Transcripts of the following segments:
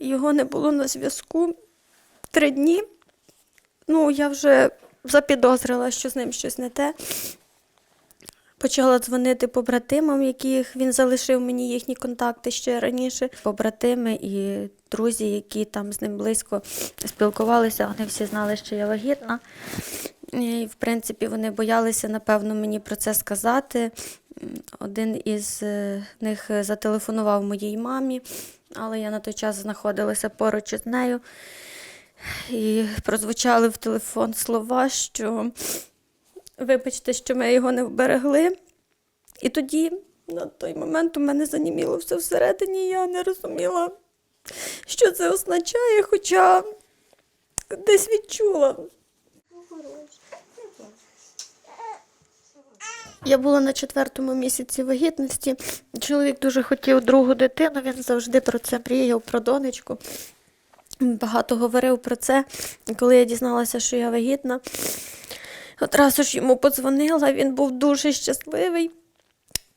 Його не було на зв'язку три дні. Ну, я вже запідозрила, що з ним щось не те. Почала дзвонити побратимам, яких він залишив мені їхні контакти ще раніше. Побратими і друзі, які там з ним близько спілкувалися, вони всі знали, що я вагітна. І, в принципі, вони боялися, напевно, мені про це сказати. Один із е, них зателефонував моїй мамі, але я на той час знаходилася поруч із нею. І прозвучали в телефон слова, що вибачте, що ми його не вберегли. І тоді, на той момент, у мене заніміло все всередині, я не розуміла, що це означає, хоча десь відчула. Я була на четвертому місяці вагітності. Чоловік дуже хотів другу дитину, він завжди про це мріяв, про донечку. Багато говорив про це. Коли я дізналася, що я вагітна, одразу ж йому подзвонила, він був дуже щасливий.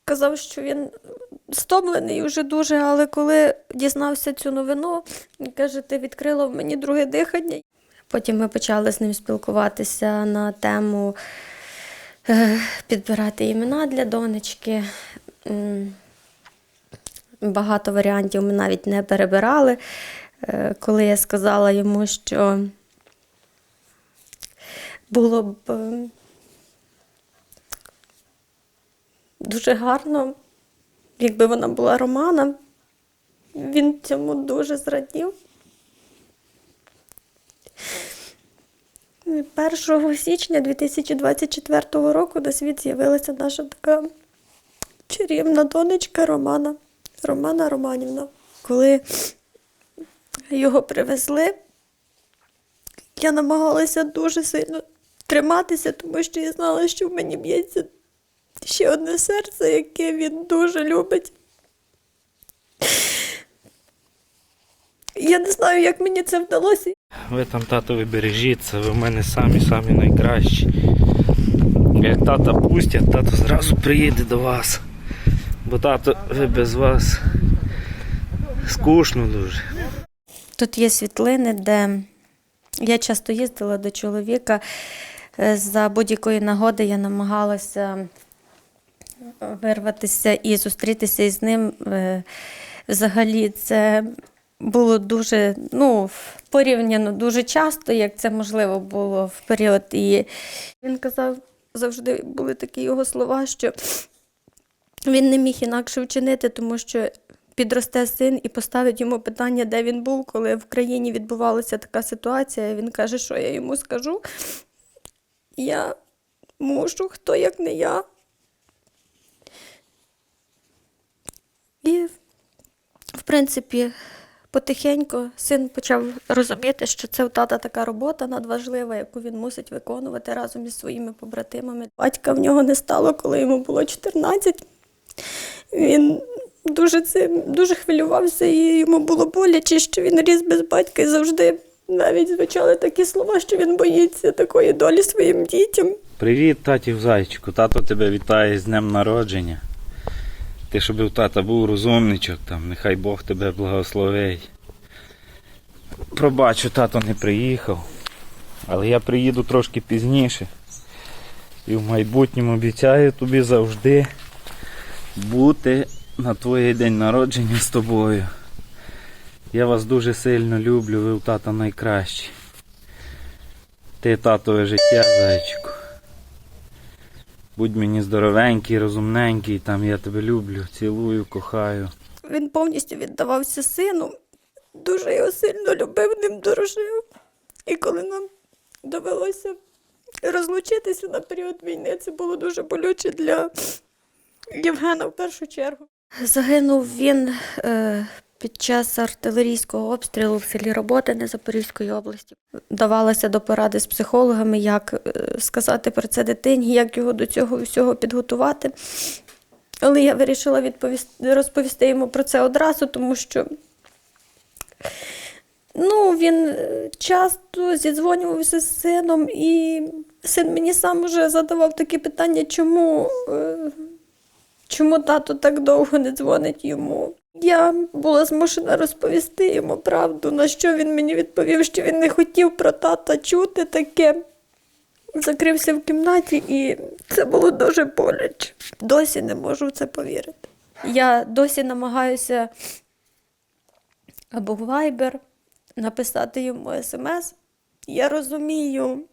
Казав, що він стомлений вже дуже, але коли дізнався цю новину, каже, ти відкрила в мені друге дихання. Потім ми почали з ним спілкуватися на тему підбирати імена для донечки. Багато варіантів ми навіть не перебирали. Е, Коли я сказала йому, що було б е, дуже гарно, якби вона була Романа, він цьому дуже зрадів. 1 січня 2024 року на світ з'явилася наша така чарівна донечка Романа, Романа Романівна. Коли його привезли, я намагалася дуже сильно триматися, тому що я знала, що в мені б'ється ще одне серце, яке він дуже любить. Я не знаю, як мені це вдалося. Ви там татові бережіться, ви в мене самі самі найкращі. Як тата пустять, тато зразу приїде до вас. Бо тато ви без вас скучно дуже. Тут є світлини, де я часто їздила до чоловіка. Е, За будь-якої нагоди я намагалася вирватися і зустрітися із ним. Е, Взагалі, це було дуже, ну, порівняно дуже часто, як це можливо було в період. І він казав, завжди були такі його слова, що він не міг інакше вчинити, тому що підросте син і поставить йому питання, де він був, коли в країні відбувалася така ситуація. Він каже, що я йому скажу. Я мушу, хто як не я. І, в принципі, потихеньку син почав розуміти, що це в тата така робота надважлива, яку він мусить виконувати разом із своїми побратимами. Батька в нього не стало, коли йому було 14. Він дуже цим дуже хвилювався, і йому було боляче, що він ріс без батька і завжди навіть звучали такі слова, що він боїться такої долі своїм дітям. Привіт, татів зайчику. Тато тебе вітає з днем народження. Ти, щоб у тата був розумничок, там, нехай Бог тебе благословить. Пробачу, тато не приїхав. Але я приїду трошки пізніше. І в майбутньому обіцяю тобі завжди бути на твоє день народження з тобою. Я вас дуже сильно люблю, ви у тата найкращі. Ти татове життя, зайчику. Будь мені здоровенький, розумненький, там я тебе люблю, цілую, кохаю. Він повністю віддавався сину, дуже його сильно любив, ним дорожив. І коли нам довелося розлучитися на період війни, це було дуже болюче для Євгена в першу чергу. Загинув він е, під час артилерійського обстрілу в селі Роботине Запорізької області. Давалася до поради з психологами, як е, сказати про це дитині, як його до цього всього підготувати. Але я вирішила відповісти, розповісти йому про це одразу, тому що ну, він е, часто зідзвонювався з сином, і син мені сам уже задавав такі питання, чому, е, чому тато так довго не дзвонить йому. Я була змушена розповісти йому правду, на що він мені відповів, що він не хотів про тата чути таке. Закрився в кімнаті, і це було дуже боляче. Досі не можу в це повірити. Я досі намагаюся або в Viber написати йому смс. Я розумію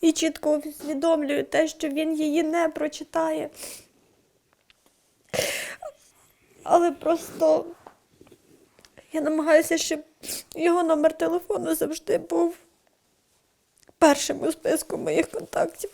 і чітко усвідомлюю те, що він її не прочитає. Але просто я намагаюся, щоб його номер телефону завжди був першим у списку моїх контактів.